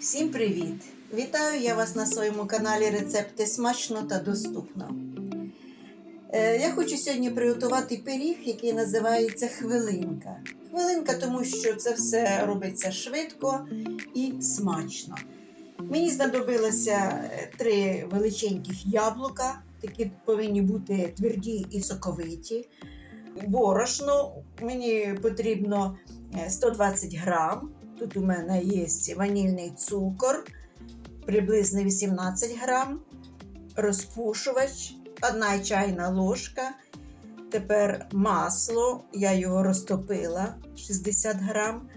Всім привіт! Вітаю я вас на своєму каналі Рецепти смачно та доступно. Е, Я хочу сьогодні приготувати пиріг, який називається хвилинка. Хвилинка, тому що це все робиться швидко і смачно. Мені знадобилося е, три величеньких яблука, такі повинні бути тверді і соковиті. Борошно мені потрібно е, 120 грам. Тут у мене є ванільний цукор, приблизно 18 грам, розпушувач, одна чайна ложка. Тепер масло, я його розтопила 60 грам,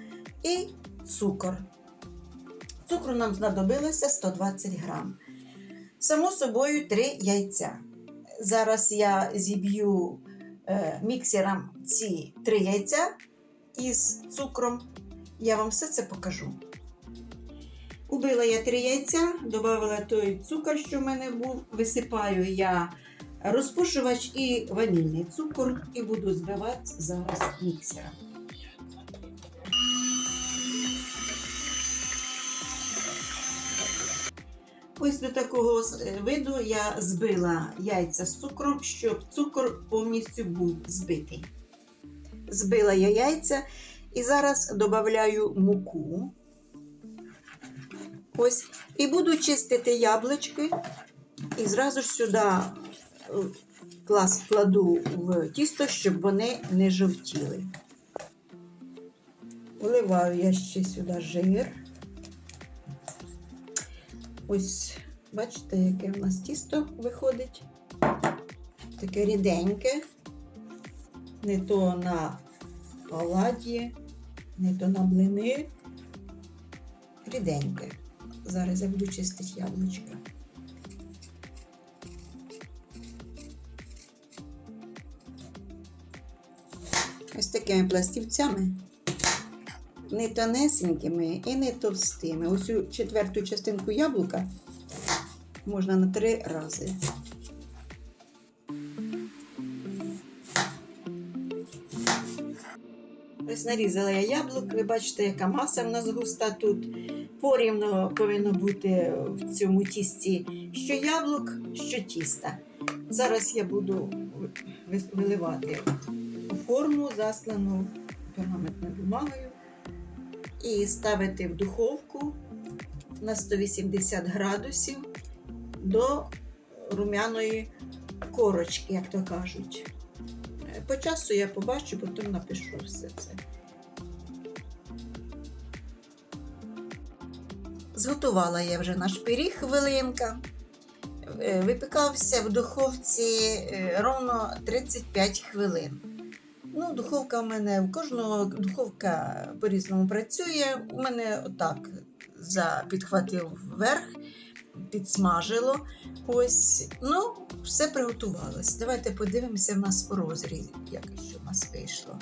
і цукор. Цукру нам знадобилося 120 грам. Само собою 3 яйця. Зараз я зіб'ю е, міксером ці 3 яйця із цукром. Я вам все це покажу. Убила я три яйця, додала той цукор, що в мене був. Висипаю я розпушувач і ванільний цукор і буду збивати зараз міксером. Ось до такого виду я збила яйця з цукром, щоб цукор повністю був збитий. Збила я яйця і зараз додаю муку. Ось. І буду чистити яблучки. І зразу ж сюди е, клас кладу в тісто, щоб вони не жовтіли. Вливаю я ще сюди жир. Ось, бачите, яке в нас тісто виходить. Таке ріденьке, не то на оладі, не то на блини. Ріденьке. Зараз я буду чистити яблучка. Ось такими пластівцями. Не тонесенькими і не товстими. Ось цю четверту частинку яблука можна на три рази. Ось нарізала я яблук. Ви бачите, яка маса в нас густа тут. Порівно повинно бути в цьому тісті що яблук, що тіста. Зараз я буду виливати у форму, заслану пергаментною бумагою, і ставити в духовку на 180 градусів до рум'яної корочки, як то кажуть. По часу я побачу, потім напишу все це. Зготувала я вже наш пиріг хвилинка. Е, Випікався в духовці е, ровно 35 хвилин. Ну, Духовка в мене, у кожного духовка по-різному працює. У мене отак за, підхватив вверх, підсмажило. Ось, ну, все приготувалось. Давайте подивимося в нас у розрізі, як що в нас вийшло.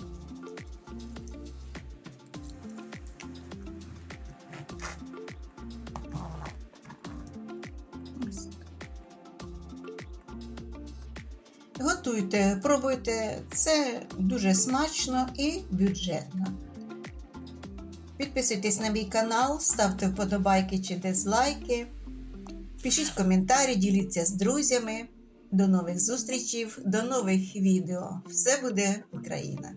Готуйте, пробуйте, це дуже смачно і бюджетно. Підписуйтесь на мій канал, ставте вподобайки чи дизлайки. Пишіть коментарі, діліться з друзями. До нових зустрічей, до нових відео. Все буде Україна!